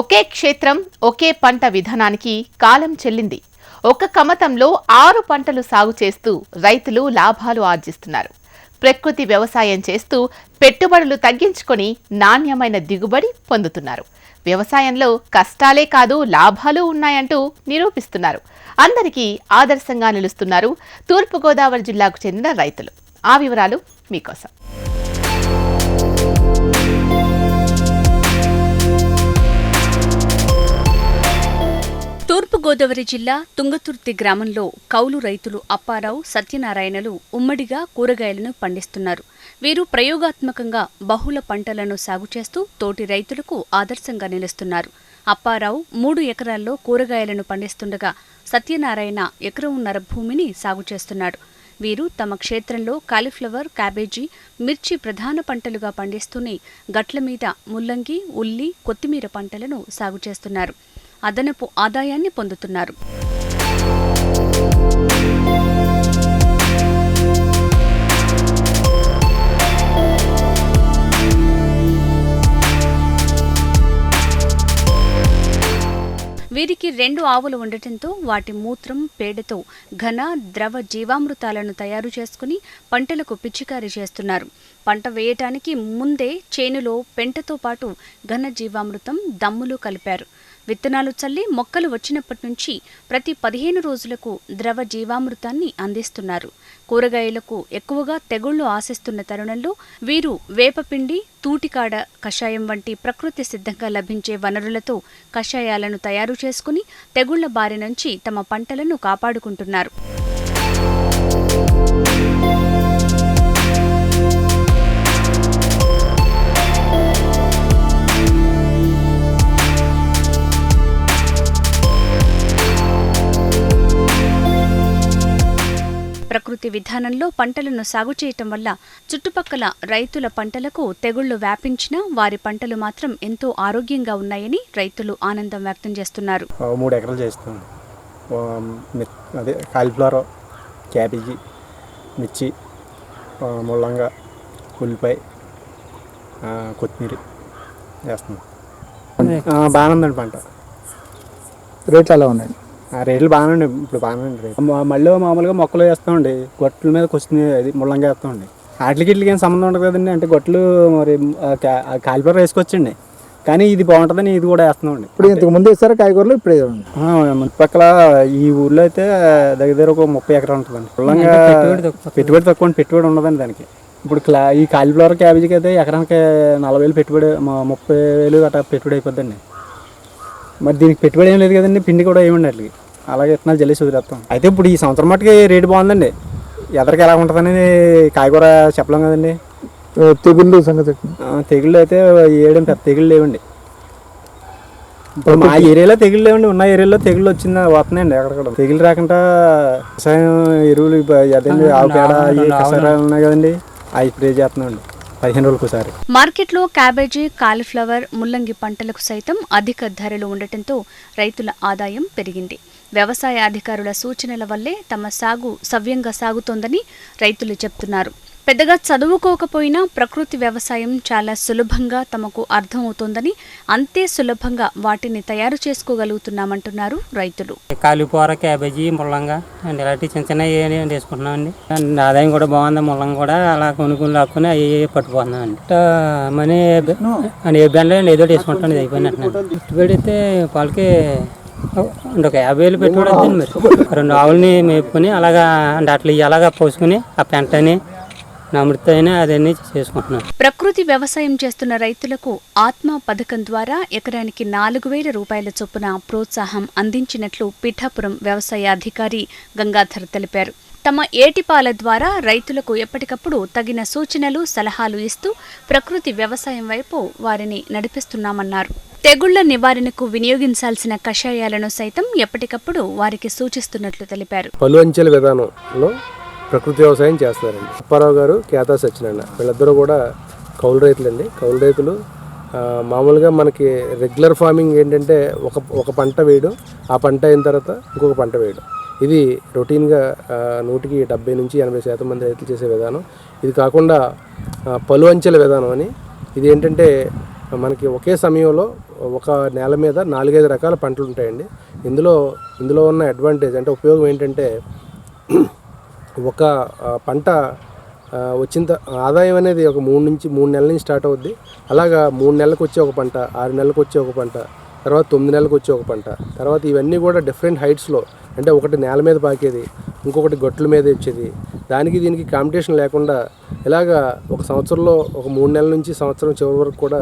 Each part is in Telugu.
ఒకే క్షేత్రం ఒకే పంట విధానానికి కాలం చెల్లింది. ఒక కమతంలో ఆరు పంటలు సాగు చేస్తూ రైతులు లాభాలు ఆర్జిస్తున్నారు. ప్రకృతి వ్యవసాయం చేస్తూ పెట్టుబడులు తగ్గించుకొని నాణ్యమైన దిగుబడి పొందుతున్నారు. వ్యవసాయంలో కష్టాలే కాదు లాభాలు ఉన్నాయంటూ నిరూపిస్తున్నారు. అందరికీ ఆదర్శంగా నిలుస్తున్నారు తూర్పుగోదావరి జిల్లాకు చెందిన రైతులు. ఆ వివరాలు మీకోసం. తూర్పుగోదావరి జిల్లా తుంగతుర్తి గ్రామంలో కౌలు రైతులు అప్పారావు సత్యనారాయణలు ఉమ్మడిగా కూరగాయలను పండిస్తున్నారు. వీరు ప్రయోగాత్మకంగా బహుళ పంటలను సాగు చేస్తూ తోటి రైతులకు ఆదర్శంగా నిలుస్తున్నారు. అప్పారావు మూడు ఎకరాల్లో కూరగాయలను పండిస్తుండగా సత్యనారాయణ ఎకరంన్నర భూమిని సాగు చేస్తున్నాడు. వీరు తమ క్షేత్రంలో కాలీఫ్లవర్ క్యాబేజీ మిర్చి ప్రధాన పంటలుగా పండిస్తూనే గట్ల మీద ముల్లంగి ఉల్లి కొత్తిమీర పంటలను సాగు చేస్తున్నారు. అదనపు ఆదాయాన్ని పొందుతున్నారు. వీరికి రెండు ఆవులు ఉండటంతో వాటి మూత్రం పేడతో ఘన ద్రవ జీవామృతాలను తయారు చేసుకుని పంటలకు పిచికారీ చేస్తున్నారు. పంట వేయటానికి ముందే చేనులో పెంటతో పాటు ఘన జీవామృతం దమ్ములు కలిపారు. విత్తనాలు చల్లి మొక్కలు వచ్చినప్పటి నుంచి ప్రతి పదిహేను రోజులకు ద్రవ జీవామృతాన్ని అందిస్తున్నారు. కూరగాయలకు ఎక్కువగా తెగుళ్ళు ఆశిస్తున్న తరుణంలో వీరు వేపపిండి తూటికాడ కషాయం వంటి ప్రకృతి సిద్ధంగా లభించే వనరులతో కషాయాలను తయారు చేసుకుని తెగుళ్ళ బారి నుంచి తమ పంటలను కాపాడుకుంటున్నారు. ప్రకృతి విధానంలో పంటలను సాగు చేయటం వల్ల చుట్టుపక్కల రైతుల పంటలకు తెగుళ్ళు వ్యాపించినా వారి పంటలు మాత్రం ఎంతో ఆరోగ్యంగా ఉన్నాయని రైతులు ఆనందం వ్యక్తం చేస్తున్నారు. మూడు ఎకరాలు చేస్తాం ఆ, మిర్- అదే కాలీఫ్లవర్ క్యాబేజీ మిర్చి ముల్లంగా ఉల్లిపాయ కొత్తిమీర వేస్తున్నాం. ఆ, బాగానే ఉందండి పంట. రేట్లు ఎలా ఉన్నాయి? రేట్లు బాగానే ఉండి ఇప్పుడు బాగానే మా- మళ్ళీ మామూలుగా మొక్కలు వేస్తామండి. గొట్టల మీద కొత్తిమీర అది ముల్లంగా వేస్తామండి. వాటికి వీటికి ఏం సంబంధం ఉండదు కదండి. అంటే గొట్టలు మరి ఆ, కా- ఆ కాలీఫ్లవర్ వేసుకొచ్చండి. కానీ ఇది బాగుంటుందని ఇది కూడా వేస్తున్నామండి. ఇప్పుడు ఇంతకు ముందు వేస్తారా కాయగూరలు? ఇప్పుడు చుట్టుపక్కల ఈ ఊర్లో అయితే దగ్గర దగ్గర ఒక ముప్పై ఎకరాలు ఉంటుందండి. పొలంగా పెట్టుబడి తక్కువ పెట్టుబడి ఉండదండి దానికి. ఇప్పుడు క్లా ఈ కాలీఫ్లవర్ క్యాబేజీకి అయితే ఎకరానికి నలభై వేలు పెట్టుబడి ముప్పై వేలు అట్లా పెట్టుబడి అయిపోద్దండి. మరి దీనికి పెట్టుబడి ఏం లేదు కదండి పిండి కూడా ఏమి ఉండట్లకి అలాగే విత్తనాలు జల్లేసి వదిలేస్తాం. అయితే ఇప్పుడు ఈ సంవత్సరం మట్టుకి రేటు బాగుందండి. ఎదరికి ఎలా ఉంటుందనేది కాయగూర చెప్పలేం కదండి. తెగుళ్ళు సంగతి. తెగుళ్ళు అయితే ఏడేం పెద్ద తెగుళ్ళు లేవండి. ఇప్పుడు మా ఏరియాలో తెగుళ్ళు లేవండి ఉన్న ఏరియాలో తెగుళ్ళు వచ్చింది వస్తున్నాయండి ఎక్కడక్కడ. తెగులు రాకుండా వ్యవసాయం ఎరువులు అదండి ఆవు పేడ కసారాలు ఉన్నాయి కదండి. అవి స్ప్రే చేస్తున్నామండి. పదిహేను రోజులకు మార్కెట్లో క్యాబేజీ కాలీఫ్లవర్ ముల్లంగి పంటలకు సైతం అధిక ధరలు ఉండటంతో రైతుల ఆదాయం పెరిగింది. వ్యవసాయ అధికారుల సూచనల వల్లే తమ సాగు సవ్యంగా సాగుతోందని రైతులు చెప్తున్నారు. పెద్దగా చదువుకోకపోయినా ప్రకృతి వ్యవసాయం చాలా సులభంగా తమకు అర్థమవుతోందని అంతే సులభంగా వాటిని తయారు చేసుకోగలుగుతున్నామంటున్నారు రైతులు. కాలిపోర క్యాబేజీ ముల్లంగా అండ్ ఇలాంటి చిన్న చిన్న వేసుకుంటున్నామండి. అండ్ ఆదాయం కూడా బాగుంది ముల్లంగా కూడా అలా కొనుక్కుని లాక్కుని అవి పట్టుకుపోతున్నామండి. మనీ అని ఏ బ్యాండ్లో అండి ఏదో వేసుకుంటాను అయిపోయినట్టు అయితే వాళ్ళకి ఒక యాభై వేలు పెట్టుబడి అవుతుంది మరి. రెండు ఆవులని మేపుకొని అలాగా అండ్ అట్లా ఇవి అలాగా పోసుకుని ఆ పెంటని నమ్ముతాయని అదన్నీ చేసుకుంటున్నాను. ప్రకృతి వ్యవసాయం చేస్తున్న రైతులకు ఆత్మ పథకం ద్వారా ఎకరానికి నాలుగు వేల రూపాయల చొప్పున ప్రోత్సాహం అందించినట్లు పిఠాపురం వ్యవసాయ అధికారి గంగాధర్ తెలిపారు. తమ ఏటిపాల ద్వారా రైతులకు ఎప్పటికప్పుడు తగిన సూచనలు సలహాలు ఇస్తూ ప్రకృతి వ్యవసాయం వైపు వారిని నడిపిస్తున్నామన్నారు. తెగుళ్ళ నివారణకు వినియోగించాల్సిన కషాయాలను సైతం ఎప్పటికప్పుడు వారికి సూచిస్తున్నట్లు తెలిపారు. పలు అంచెల విధానంలో ప్రకృతి వ్యవసాయం చేస్తున్నారండి. అప్పారావు గారు కేతా సత్యనారాయణ. వీళ్ళిద్దరూ కూడా కౌలు రైతులండి. కౌలు రైతులు మామూలుగా మనకి రెగ్యులర్ ఫార్మింగ్ ఏంటంటే ఒక ఒక పంట వేయడం ఆ పంట అయిన తర్వాత ఇంకొక పంట వేయడం. ఇది రొటీన్గా నూటికి డెబ్బై నుంచి ఎనభై శాతం మంది రైతులు చేసే విధానం. ఇది కాకుండా పలు అంచెల విధానం అని. ఇది ఏంటంటే మనకి ఒకే సమయంలో ఒక నేల మీద నాలుగైదు రకాల పంటలు ఉంటాయండి. ఇందులో ఇందులో ఉన్న అడ్వాంటేజ్ అంటే ఉపయోగం ఏంటంటే ఒక పంట వచ్చిన ఆదాయం అనేది ఒక మూడు నుంచి మూడు నెలల నుంచి స్టార్ట్ అవుద్ది. అలాగా మూడు నెలలకు వచ్చే ఒక పంట ఆరు నెలలకు వచ్చే ఒక పంట తర్వాత తొమ్మిది నెలలకు వచ్చే ఒక పంట తర్వాత ఇవన్నీ కూడా డిఫరెంట్ హైట్స్లో అంటే ఒకటి నేల మీద పాకేది ఇంకొకటి గొట్ల మీద వచ్చేది దానికి దీనికి కాంపిటీషన్ లేకుండా ఇలాగా ఒక సంవత్సరంలో ఒక మూడు నెలల నుంచి సంవత్సరం చివరి వరకు కూడా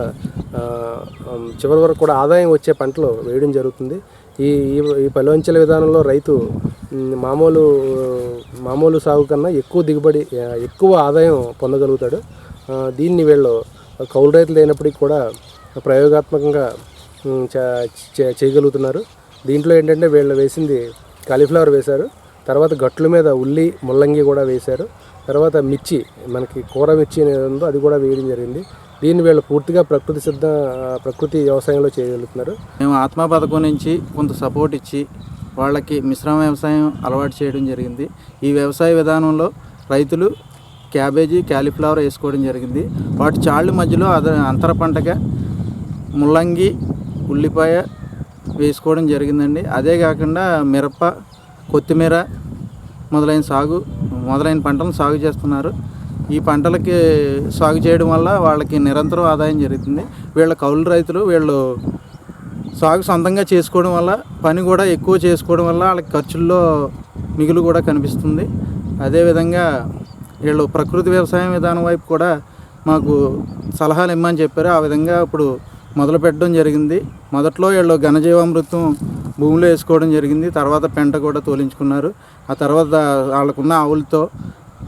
చివరి వరకు కూడా ఆదాయం వచ్చే పంటలు వేయడం జరుగుతుంది. ఈ ఈ- ఈ పలువంచెల విధానంలో రైతు మామూలు మామూలు సాగు కన్నా ఎక్కువ దిగుబడి ఎక్కువ ఆదాయం పొందగలుగుతాడు. దీన్ని వీళ్ళు కౌలు రైతులు అయినప్పటికీ కూడా ప్రయోగాత్మకంగా చేయగలుగుతున్నారు. దీంట్లో ఏంటంటే వీళ్ళు వేసింది కాలీఫ్లవర్ వేశారు. తర్వాత గట్ల మీద ఉల్లి ముల్లంగి కూడా వేశారు. తర్వాత మిర్చి మనకి కూర మిర్చి అనేది ఉందో అది కూడా వేయడం జరిగింది. దీన్ని వీళ్ళు పూర్తిగా ప్రకృతి సిద్ధ ప్రకృతి వ్యవసాయంలో చేయగలుగుతున్నారు. మేము ఆత్మ పథకం నుంచి కొంత సపోర్ట్ ఇచ్చి వాళ్ళకి మిశ్రమ వ్యవసాయం అలవాటు చేయడం జరిగింది. ఈ వ్యవసాయ విధానంలో రైతులు క్యాబేజీ క్యాలీఫ్లవర్ వేసుకోవడం జరిగింది. వాటి చాళ్ళు మధ్యలో అద అంతర పంటగా ముల్లంగి ఉల్లిపాయ వేసుకోవడం జరిగిందండి. అదే కాకుండా మిరప కొత్తిమీర మొదలైన సాగు మొదలైన పంటలను సాగు చేస్తున్నారు. ఈ పంటలకి సాగు చేయడం వల్ల వాళ్ళకి నిరంతరం ఆదాయం జరుగుతుంది. వీళ్ళ కౌలు రైతులు వీళ్ళు సాగు సొంతంగా చేసుకోవడం వల్ల పని కూడా ఎక్కువ చేసుకోవడం వల్ల వాళ్ళకి ఖర్చుల్లో మిగులు కూడా కనిపిస్తుంది. అదేవిధంగా వీళ్ళు ప్రకృతి వ్యవసాయం విధానం వైపు కూడా మాకు సలహాలు ఇమ్మని చెప్పారు. ఆ విధంగా ఇప్పుడు మొదలు పెట్టడం జరిగింది. మొదట్లో వీళ్ళు ఘనజీవామృతం భూమిలో వేసుకోవడం జరిగింది. తర్వాత పెంట కూడా తోలించుకున్నారు. ఆ తర్వాత వాళ్ళకున్న ఆవులతో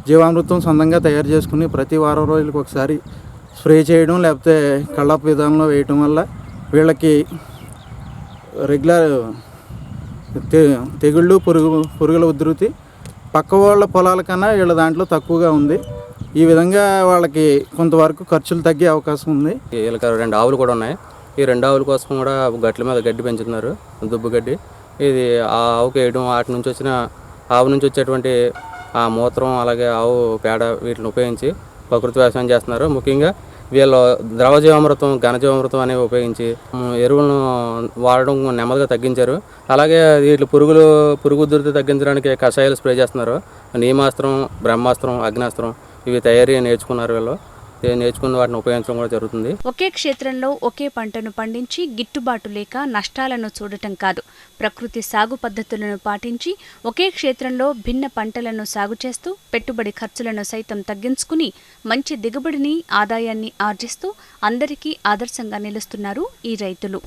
జీవామృతం సొంతంగా తయారు చేసుకుని ప్రతి వారం రోజులకు ఒకసారి స్ప్రే చేయడం లేకపోతే కళ్ళాపు విధానంలో వేయటం వల్ల వీళ్ళకి రెగ్యులర్ తెగుళ్ళు పురుగు పురుగుల ఉధృతి పక్క వాళ్ళ పొలాల కన్నా వీళ్ళ దాంట్లో తక్కువగా ఉంది. ఈ విధంగా వాళ్ళకి కొంతవరకు ఖర్చులు తగ్గే అవకాశం ఉంది. వీళ్ళకి రెండు ఆవులు కూడా ఉన్నాయి. ఈ రెండు ఆవుల కోసం కూడా గట్ల మీద గడ్డి పెంచుతున్నారు. దుబ్బు గడ్డి. ఇది ఆ ఆవుకి వేయడం వాటి నుంచి వచ్చిన ఆవు నుంచి వచ్చేటువంటి ఆ మూత్రం అలాగే ఆవు పేడ వీటిని ఉపయోగించి ప్రకృతి వ్యవసాయం చేస్తున్నారు. ముఖ్యంగా వీళ్ళు ద్రవజీవామృతం ఘనజీవామృతం అనేవి ఉపయోగించి ఎరువులను వాడడం నెమ్మదిగా తగ్గించారు. అలాగే వీటి పురుగులు పురుగు ఉధృతి తగ్గించడానికి కషాయాలు స్ప్రే చేస్తున్నారు. నీమాస్త్రం బ్రహ్మాస్త్రం అగ్నాస్త్రం ఇవి తయారీ నేర్చుకున్నారు వీళ్ళు. నేర్చుకున్న వాటిని ఉపయోగించడం కూడా జరుగుతుంది. ఒకే క్షేత్రంలో ఒకే పంటను పండించి గిట్టుబాటు లేక నష్టాలను చూడటం కాదు. ప్రకృతి సాగు పద్ధతులను పాటించి ఒకే క్షేత్రంలో భిన్న పంటలను సాగు చేస్తూ పెట్టుబడి ఖర్చులను సైతం తగ్గించుకుని మంచి దిగుబడిని ఆదాయాన్ని ఆర్జిస్తూ అందరికీ ఆదర్శంగా నిలుస్తున్నారు ఈ రైతులు.